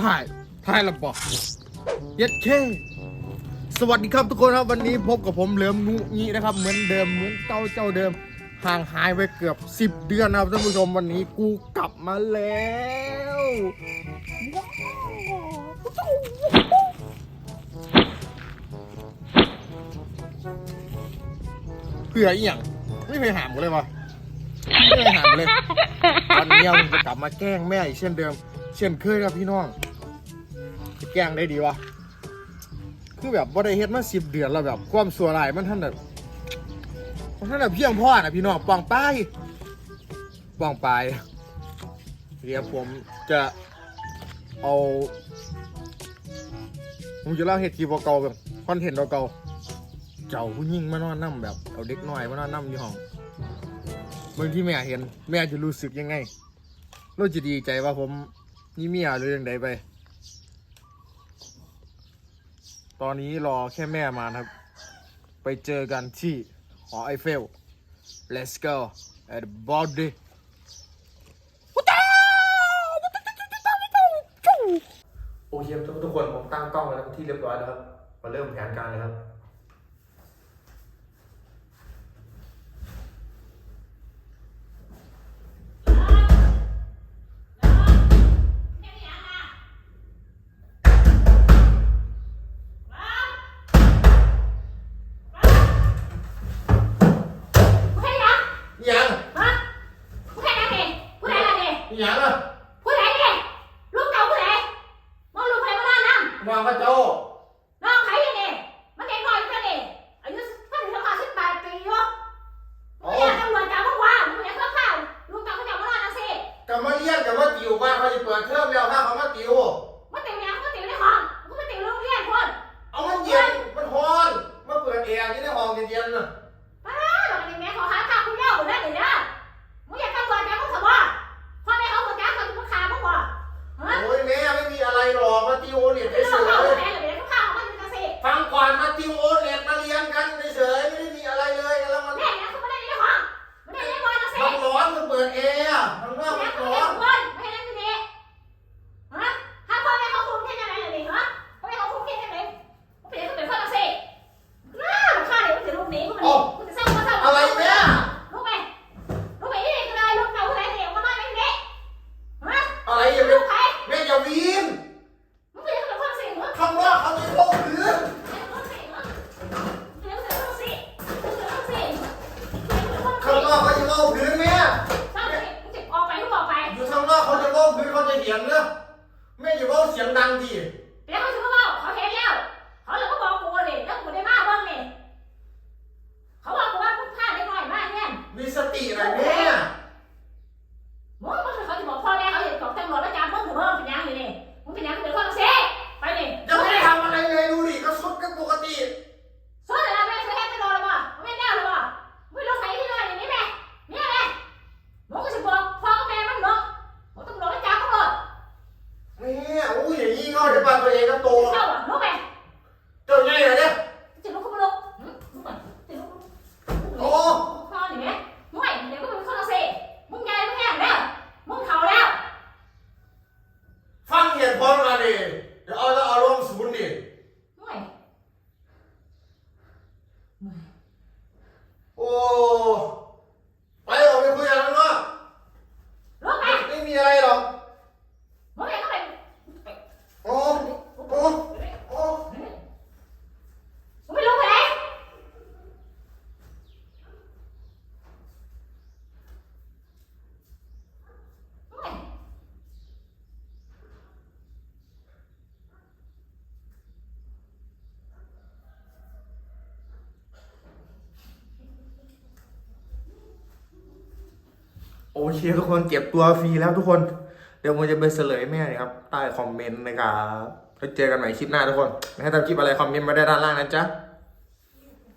ถ่าย ถ่ายละบอกเย็ดเคสวัสดีครับทุกคนครับวันนี้พบกับผมเหลิมนุงี้นะครับ เหมือนเดิมเหมือนเก่าเจ้าเดิม ห่างหายไปเกือบ 10 เดือนนะครับท่านผู้ชมวันนี้กูกลับมาแล้วเพื่ออีหยังไม่เคยหามกูเลยวะไม่เคยหามกูเลยวันนี้ผมจะกลับมาแกล้งแม่อีกเช่นเดิม เช่นเคยครับพี่น้องแกงได้ดีวะคือแบบว่าได้เฮ็ดมาสิบเดือนแล้วแบบ ความสัวร้ายมันท่านแบบมันท่านแบบเพียงพ่อนะพี่น้องปองไปายปองไปายเดี๋ยวผมจะเอาผมจะเล่าเหตุกีเก่าแบบคอนเทนต์เก่าเจ้าผู้หญิงมานอนนั่แบบเอาเด็กน้อยมานอนนั่อยู่ห้องเมื่อที่แม่เห็น แม่จะรู้สึกยังไงเราจะดีใจว่าผม นี่เมียหรือยังไงไป ตอนนี้รอแค่แม่มาครับ ไปเจอกันที่หอไอเฟล let's go at body โอเคทุกทุกคนผมตั้งกล้องไว้แล้วที่เรียบร้อยแล้วครับ มาเริ่มแผนการเลยครับ นี่นี่ยังอะผู้ใดนี่ลูกเก่าผู้ใดมองลูกใครมาล่านั่งวางพระเจ้าน้องใครยังนี่มันเด็กน้อยกันนี่อายุพันถึงห้าสิบแปดปีอยู่โอ้เนี่ยตำรวจจับพวกว่ามึงอย่าเข้าข้าวลูกเก่าเขาจับมาล่านั่งสิกลับมาเลี้ยงกลับมาติวบ้านเขาจะเปิดเทอมแล้วถ้าเขามาติว มันติวยังมันติวในห้องมันติวโรงเรียนคนเอามันเย็น มันร้อนมาเปิดแอร์ที่ในห้องเย็นๆน่ะ มั แม่อย่าบอกเสียงดังดิเดี๋ยวเขาจะมาบอกเขาเห็นแล้ว เขาเลยก็บอกกูเลยแล้วกูได้มาบ้างนี่เขาบอกกูว่ากูพลาดได้หน่อยมากเนี่ยมีสติหน่อยแม่มึงมึงเขาจะบอกพ่อแม่เขาจะบอกตำรวจมาจับมึงถือว่ามึงเป็นยังอยู่นี่มึงเป็นยังกูเป็นคนเซ่ไปนี่ ยังไม่ได้ทำอะไรเลยดูดิก็สุดกันปกติ ส่วนอะไรแม่เคยให้ไปรอแล้วป่ะไม่แน่เลยป่ะไม่รู้ใครที่ไหนอย่างนี้แม่เนี่ยแม่มึงก็จะบอกพ่อกับแม่มันเนาะบอกตำรวจมาจับมึงเลย แม่อู้ยอย่างนี้ก็เดี๋ยวปาตัวเองก็โต เจ้าอะรู้ไหม เจ้าใหญ่เลยเนี่ย จะรู้เขาไม่รู้รู้ไหมจะรู้ โอ้ พ่อหนิแม่มึงไงเดี๋ยวก็เป็นคนเซ่มึงใหญ่มึงแห้งแล้วมึงเข่าแล้ว ฟังเหตุผลมาดิเดี๋ยวเอาแล้วเอารมณ์ศูนย์ดิ มึงไง โอ้ไปออกไปคุยกันข้างนอก รู้ไหม ไม่มีอะไรหรอก มึงไงเข้าไป โอ้โอ้โอ้ มึงไม่รู้ไปไหน โอเคทุกคนเก็บตัวฟรีแล้วทุกคน เดี๋ยวผมจะไปเฉลยแม่นะครับใต้คอมเมนต์นะครับแล้วเจอกันใหม่คลิปหน้าทุกคนให้ทำคลิปอะไรคอมเมนต์มาได้ด้านล่างนะจ๊ะ